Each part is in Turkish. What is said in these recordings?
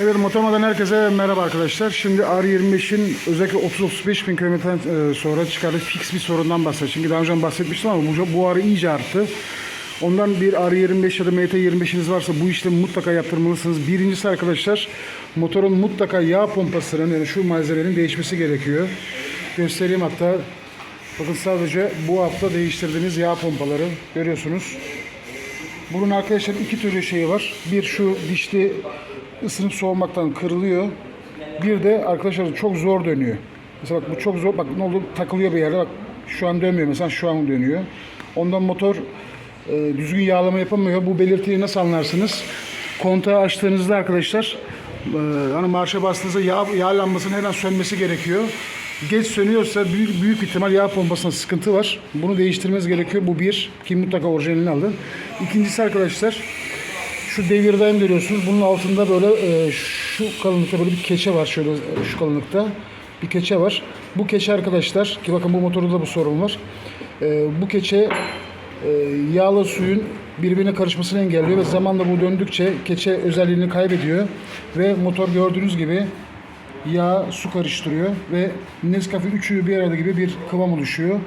Evet Motorma'dan herkese merhaba arkadaşlar. Şimdi R25'in özellikle 30-35 bin kilometreden e, sonra çıkardığı fix bir sorundan bahsedeceğim. Çünkü daha önce bahsetmiştim ama bu, bu ara iyice arttı. Ondan bir R25 ya da MT25'iniz varsa bu işlemi mutlaka yaptırmalısınız. Birincisi arkadaşlar motorun mutlaka yağ pompasının yani şu malzemenin değişmesi gerekiyor. Göstereyim hatta. Bakın sadece bu hafta değiştirdiğimiz yağ pompaları görüyorsunuz. Bunun arkadaşlar iki türlü şeyi var. Bir şu dişli ısınıp soğumaktan kırılıyor. Bir de arkadaşlar çok zor dönüyor. Mesela bak bu çok zor. Bak ne oldu takılıyor bir yerde. Bak şu an dönmüyor mesela şu an dönüyor. Ondan motor e, düzgün yağlama yapamıyor. Bu belirtiyi nasıl anlarsınız? Kontağı açtığınızda arkadaşlar e, hani marşa bastığınızda yağ, yağ lambasının hemen sönmesi gerekiyor. Geç sönüyorsa büyük, büyük ihtimal yağ pompasında sıkıntı var. Bunu değiştirmeniz gerekiyor. Bu bir. Ki mutlaka orijinalini alın. İkincisi arkadaşlar şu devirden görüyorsunuz. Bunun altında böyle e, şu kalınlıkta böyle bir keçe var. Şöyle e, şu kalınlıkta bir keçe var. Bu keçe arkadaşlar ki bakın bu motorda da bu sorun var. E, bu keçe e, yağla suyun birbirine karışmasını engelliyor ve zamanla bu döndükçe keçe özelliğini kaybediyor ve motor gördüğünüz gibi yağ, su karıştırıyor ve Nescafe üçü bir arada gibi bir kıvam oluşuyor.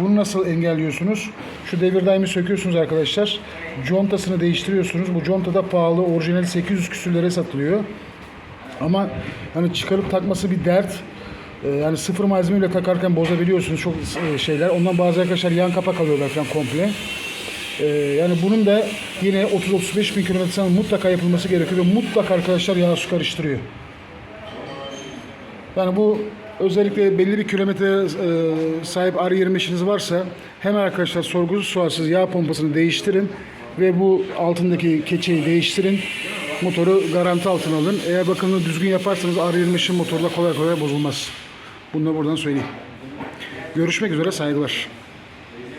Bunu nasıl engelliyorsunuz? Şu devir daimi söküyorsunuz arkadaşlar. Contasını değiştiriyorsunuz. Bu conta da pahalı. Orijinali 800 küsürlere satılıyor. Ama hani çıkarıp takması bir dert. Ee, yani sıfır malzemeyle takarken bozabiliyorsunuz çok e, şeyler. Ondan bazı arkadaşlar yan kapak alıyorlar falan komple. Ee, yani bunun da yine 30-35 bin kilometre mutlaka yapılması gerekiyor. Mutlaka arkadaşlar yağ su karıştırıyor. Yani bu özellikle belli bir kilometre e, sahip R25'iniz varsa hemen arkadaşlar sorgusuz sualsiz yağ pompasını değiştirin ve bu altındaki keçeyi değiştirin. Motoru garanti altına alın. Eğer bakımını düzgün yaparsanız R25'in motoru da kolay kolay bozulmaz. Bunu da buradan söyleyeyim. Görüşmek üzere saygılar.